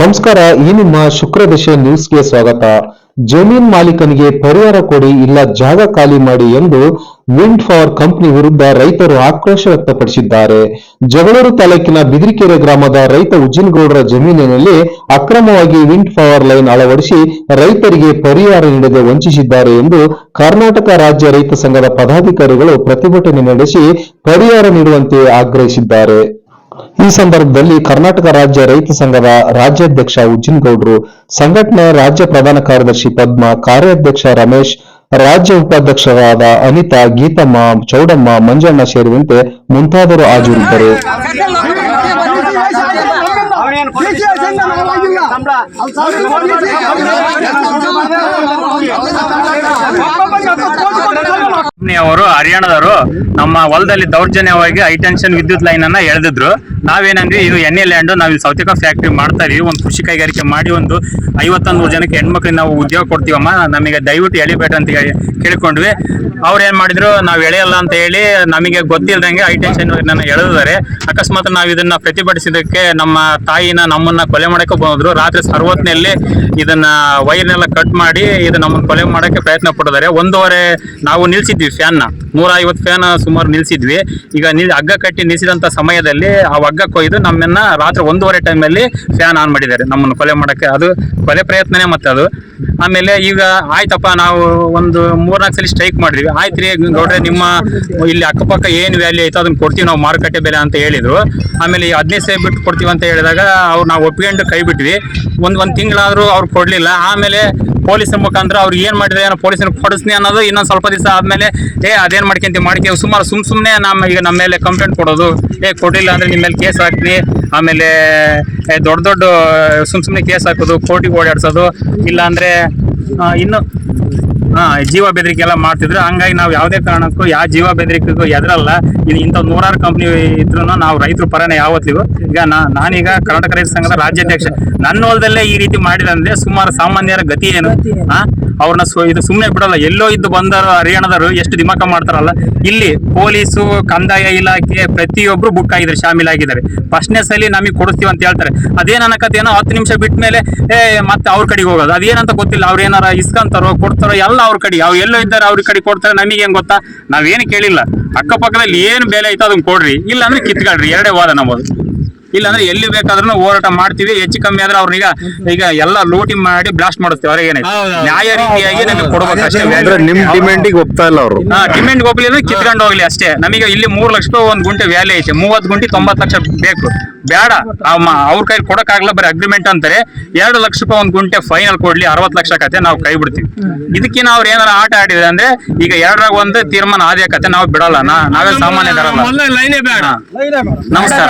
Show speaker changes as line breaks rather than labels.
ನಮಸ್ಕಾರ, ಈ ನಿಮ್ಮ ಶುಕ್ರದಶೆ ನ್ಯೂಸ್ಗೆ ಸ್ವಾಗತ. ಜಮೀನ್ ಮಾಲೀಕನಿಗೆ ಪರಿಹಾರ ಕೊಡಿ, ಇಲ್ಲ ಜಾಗ ಖಾಲಿ ಮಾಡಿ ಎಂದು ವಿಂಡ್ ಪವರ್ ಕಂಪನಿ ವಿರುದ್ಧ ರೈತರು ಆಕ್ರೋಶ ವ್ಯಕ್ತಪಡಿಸಿದ್ದಾರೆ. ಜಗಳೂರು ತಾಲೂಕಿನ ಬಿದಿರಿಕೆರೆ ಗ್ರಾಮದ ರೈತ ಉಜ್ಜಿನಗೌಡರ ಜಮೀನಿನಲ್ಲಿ ಅಕ್ರಮವಾಗಿ ವಿಂಡ್ ಪವರ್ ಲೈನ್ ಅಳವಡಿಸಿ ರೈತರಿಗೆ ಪರಿಹಾರ ನೀಡದೆ ವಂಚಿಸಿದ್ದಾರೆ ಎಂದು ಕರ್ನಾಟಕ ರಾಜ್ಯ ರೈತ ಸಂಘದ ಪದಾಧಿಕಾರಿಗಳು ಪ್ರತಿಭಟನೆ ನಡೆಸಿ ಪರಿಹಾರ ನೀಡುವಂತೆ ಆಗ್ರಹಿಸಿದ್ದಾರೆ. ಈ ಸಂದರ್ಭದಲ್ಲಿ ಕರ್ನಾಟಕ ರಾಜ್ಯ ರೈತ ಸಂಘದ ರಾಜ್ಯಾಧ್ಯಕ್ಷ ಉಜ್ಜಿನಗೌಡರು, ಸಂಘಟನೆ ರಾಜ್ಯ ಪ್ರಧಾನ ಕಾರ್ಯದರ್ಶಿ ಪದ್ಮ, ಕಾರ್ಯಾಧ್ಯಕ್ಷ ರಮೇಶ್, ರಾಜ್ಯ ಉಪಾಧ್ಯಕ್ಷರಾದ ಅನಿತಾ, ಗೀತಮ್ಮ, ಚೌಡಮ್ಮ, ಮಂಜಣ್ಣ ಸೇರಿದಂತೆ ಮುಂತಾದರು ಹಾಜರಿದ್ದರು.
ಅವರು ಹರಿಯಾಣದವರು ನಮ್ಮ ಹೊಲದಲ್ಲಿ ದೌರ್ಜನ್ಯವಾಗಿ ಹೈ ಟೆನ್ಷನ್ ವಿದ್ಯುತ್ ಲೈನ್ ಅನ್ನ ಎಳೆದಿದ್ರು. ನಾವೇನಂದ್ರೆ ಇದು ಎಣ್ಣೆ ಲ್ಯಾಂಡ್ ನಾವು ಇಲ್ಲಿ ಸೌತೆಕಾಯಿ ಫ್ಯಾಕ್ಟ್ರಿ ಮಾಡ್ತಾ ಇದೀವಿ. ಒಂದು ಕೃಷಿ ಕೈಗಾರಿಕೆ ಮಾಡಿ ಒಂದು ಐವತ್ತೊಂದು ಜನಕ್ಕೆ ಹೆಣ್ಮಕ್ಳಿಗೆ ನಾವು ಉದ್ಯೋಗ ಕೊಡ್ತೀವಮ್ಮ, ನಮಗೆ ದಯವಿಟ್ಟು ಎಳಿಬೇಡ ಅಂತ ಹೇಳಿ ಕೇಳ್ಕೊಂಡ್ವಿ. ಅವ್ರು ಏನ್ ಮಾಡಿದ್ರು, ನಾವು ಎಳೆಯಲ್ಲ ಅಂತ ಹೇಳಿ ನಮಗೆ ಗೊತ್ತಿಲ್ಲದಂಗೆ ಹೈ ಟೆನ್ಷನ್ ನನ್ನ ಎಳೆದಿದ್ದಾರೆ. ಅಕಸ್ಮಾತ್ ನಾವು ಇದನ್ನ ಪ್ರತಿಭಟಿಸಿದಕ್ಕೆ ನಮ್ಮ ತಾಯಿನ ನಮ್ಮನ್ನ ಕೊಲೆ ಮಾಡಕ್ಕೆ ಬಂದ್ರು. ರಾತ್ರಿ ಸರ್ವತ್ನಲ್ಲಿ ಇದನ್ನ ವೈರ್ನೆಲ್ಲ ಕಟ್ ಮಾಡಿ ಇದು ನಮ್ಮನ್ನ ಕೊಲೆ ಮಾಡಕ್ಕೆ ಪ್ರಯತ್ನ ಪಟ್ಟಿದ್ದಾರೆ. ಒಂದೂವರೆ ನಾವು ನಿಲ್ಸಿದ್ವಿ ಫ್ಯಾನ್ನ ನೂರ ಐವತ್ತು ಫ್ಯಾನ್ ಸುಮಾರು ನಿಲ್ಸಿದ್ವಿ. ಈಗ ನಿಲ್ ಹಗ್ಗ ಕಟ್ಟಿ ನಿಲ್ಸಿದಂತ ಸಮಯದಲ್ಲಿ ಆ ಹಗ್ಗ ಕೊಯ್ದು ನಮ್ಮನ್ನ ರಾತ್ರಿ ಒಂದೂವರೆ ಟೈಮಲ್ಲಿ ಫ್ಯಾನ್ ಆನ್ ಮಾಡಿದ್ದಾರೆ. ನಮ್ಮನ್ನು ಕೊಲೆ ಮಾಡಕ್ಕೆ. ಅದು ಕೊಲೆ ಪ್ರಯತ್ನನೇ ಮತ್ತೆ ಅದು. ಆಮೇಲೆ ಈಗ ಆಯ್ತಪ್ಪ, ನಾವು ಒಂದು ಮೂರ್ನಾಲ್ಕು ಸಲ ಸ್ಟ್ರೈಕ್ ಮಾಡಿದ್ವಿ. ಆಯ್ತು ರೀ ಗೌಡ್ರೆ, ನಿಮ್ಮ ಇಲ್ಲಿ ಅಕ್ಕಪಕ್ಕ ಏನು ವ್ಯಾಲ್ಯೂ ಐತೋ ಅದನ್ನ ಕೊಡ್ತೀವಿ, ನಾವು ಮಾರುಕಟ್ಟೆ ಬೆಲೆ ಅಂತ ಹೇಳಿದ್ರು. ಆಮೇಲೆ ಈ ಹದಿನೈದು ಸಾವಿರ ಬಿಟ್ಟು ಕೊಡ್ತೀವಿ ಅಂತ ಹೇಳಿದಾಗ ಅವ್ರು ನಾವು ಒಪ್ಕೊಂಡು ಕೈ ಬಿಟ್ವಿ. ಒಂದು ಒಂದು ತಿಂಗಳಾದರೂ ಅವ್ರು ಕೊಡ್ಲಿಲ್ಲ. ಆಮೇಲೆ ಪೊಲೀಸರ ಮುಖಾಂತರ ಅವ್ರು ಏನು ಮಾಡಿದ್ರೆ ಏನೋ ಪೊಲೀಸ್ ಕೊಡಿಸ್ನಿ ಅನ್ನೋದು ಇನ್ನೊಂದು ಸ್ವಲ್ಪ ದಿವಸ ಆದಮೇಲೆ, ಏ, ಅದೇನು ಮಾಡ್ಕೊಂತ ಮಾಡ್ಕೆ ಸುಮಾರು ಸುಮ್ಮ ಸುಮ್ಮನೆ ನಮ್ಮ ಈಗ ನಮ್ಮ ಮೇಲೆ ಕಂಪ್ಲೇಂಟ್ ಕೊಡೋದು. ಏ ಕೊಡಿಲ್ಲ ಅಂದರೆ ನಿಮ್ಮ ಮೇಲೆ ಕೇಸ್ ಹಾಕ್ತೀನಿ. ಆಮೇಲೆ ದೊಡ್ಡ ದೊಡ್ಡ ಸುಮ್ಮ ಸುಮ್ಮನೆ ಕೇಸ್ ಹಾಕೋದು, ಕೋರ್ಟಿಗೆ ಓಡಾಡ್ಸೋದು. ಇಲ್ಲಾಂದರೆ ಇನ್ನು ಜೀವ ಬೆದರಿಕೆ ಎಲ್ಲ ಮಾಡ್ತಿದ್ರು. ಹಂಗಾಗಿ ನಾವು ಯಾವುದೇ ಕಾರಣಕ್ಕೂ ಯಾವ ಜೀವ ಬೆದರಿಕೆಗೂ ಎದ್ರಲ್ಲ. ಇದು ಇಂಥ ನೂರಾರು ಕಂಪ್ನಿ ಇದ್ರು ನಾವು ರೈತರು ಪರನೇ ಯಾವತ್ತಿಗೂ. ಈಗ ನಾನೀಗ ಕರ್ನಾಟಕ ರೈತ ಸಂಘದ ರಾಜ್ಯಾಧ್ಯಕ್ಷ. ನನ್ನ ಹೊಲದಲ್ಲೇ ಈ ರೀತಿ ಮಾಡಿದಂದ್ರೆ ಸುಮಾರು ಸಾಮಾನ್ಯರ ಗತಿ ಏನು? ಹಾ? ಅವ್ರನ್ನ ಇದು ಸುಮ್ಮನೆ ಬಿಡಲ್ಲ. ಎಲ್ಲೋ ಇದ್ದು ಬಂದರು ಹರಿಯಾಣದವರು ಎಷ್ಟು ದಿಮಾಕ ಮಾಡ್ತಾರಲ್ಲ. ಇಲ್ಲಿ ಪೊಲೀಸು, ಕಂದಾಯ ಇಲಾಖೆ ಪ್ರತಿಯೊಬ್ರು ಬುಕ್ ಆಗಿದ್ದಾರೆ ಶಾಮೀಲಾಗಿದ್ದಾರೆ ಫಸ್ಟ್ನೇ ಸಲ ನಮಗೆ ಕೊಡಿಸ್ತೀವಿ ಅಂತ ಹೇಳ್ತಾರೆ. ಅದೇನು ಅನ್ನಕತ್ತೇನೋ ಹತ್ತು ನಿಮಿಷ ಬಿಟ್ಟ ಮೇಲೆ ಮತ್ತೆ ಅವ್ರ ಕಡೆಗೆ ಹೋಗೋದು. ಅದೇನಂತ ಗೊತ್ತಿಲ್ಲ. ಅವ್ರು ಏನಾರ ಇಸ್ಕೊಂತಾರೋ, ಕೊಡ್ತಾರೋ, ಎಲ್ಲ ಅವ್ರ ಕಡೆ. ಅವ್ರು ಎಲ್ಲೋ ಇದ್ದಾರೆ, ಅವ್ರ ಕಡೆ ಕೊಡ್ತಾರೆ, ನಮಗೆ ಹೆಂಗ್ ಗೊತ್ತಾ? ನಾವೇನು ಕೇಳಿಲ್ಲ. ಅಕ್ಕಪಕ್ಕದಲ್ಲಿ ಏನು ಬೆಲೆ ಐತೋ ಅದನ್ನ ಕೊಡ್ರಿ. ಇಲ್ಲ ಅಂದ್ರೆ ಕಿತ್ಕೊಳ್ರಿ. ಎರಡೇ ವಾದ ನಮ್ಮದು. ಇಲ್ಲಾಂದ್ರೆ ಎಲ್ಲಿ ಬೇಕಾದ್ರೂ ಹೋರಾಟ ಮಾಡ್ತೀವಿ. ಹೆಚ್ಚು ಕಮ್ಮಿ ಆದ್ರೆ ಅವ್ರನ್ನೀಗ ಈಗ ಎಲ್ಲ ಲೂಟಿ ಮಾಡಿ ಬ್ಲಾಸ್ಟ್ ಮಾಡಿಸ್ತೀವಿ ಅವ್ರಿಗೆ ನ್ಯಾಯ ರೀತಿಯಾಗಿ ನಮಗೆ ಕೊಡ್ಬೇಕು ಅಷ್ಟೇ
ಅಂದ್ರೆ ನಿಮ್ ಡಿಮ್ಯಾಂಡಿಗೆ ಒಪ್ತಾ ಇಲ್ಲ ಅವರು?
ಡಿಮ್ಯಾಂಡ್ ಹೋಗ್ಲಿ ಅಂದ್ರೆ ಕಿತ್ಕೊಂಡು ಹೋಗ್ಲಿ ಅಷ್ಟೇ. ನಮಗೆ ಇಲ್ಲಿ ಮೂರ್ ಲಕ್ಷ ರೂಪಾಯಿ ಒಂದ್ ಗುಂಟೆ ವ್ಯಾಲ್ಯೂ ಐತೆ. ಮೂವತ್ತು ಗುಂಟೆ ತೊಂಬತ್ತು ಲಕ್ಷ ಬೇಕು. ಬೇಡ. ಅವ್ರ ಕೈ ಕೊಡಕ್ಕಾಗಲ್ಲ ಬರೀ ಅಗ್ರಿಮೆಂಟ್ ಅಂತಾರೆ. ಎರಡು ಲಕ್ಷ ರೂಪಾಯಿ ಒಂದ್ ಗುಂಟೆ ಫೈನಲ್ ಕೊಡ್ಲಿ ಅರವತ್ತು ಲಕ್ಷ ಕತೆ ನಾವು ಕೈ ಬಿಡ್ತೀವಿ. ಇದಕ್ಕೆ ಅವ್ರು ಏನಾರ ಆಟ ಆಡಿದ್ರೆ ಅಂದ್ರೆ ಈಗ ಎರಡರಾಗ ಒಂದು ತೀರ್ಮಾನ ಆದ್ಯಾ ಕತೆ ನಾವು ಬಿಡಲ್ಲ ನಾವೇ ಸಾಮಾನ್ಯ
ಲೈನೇ ಬೇಡ.
ನಮಸ್ಕಾರ.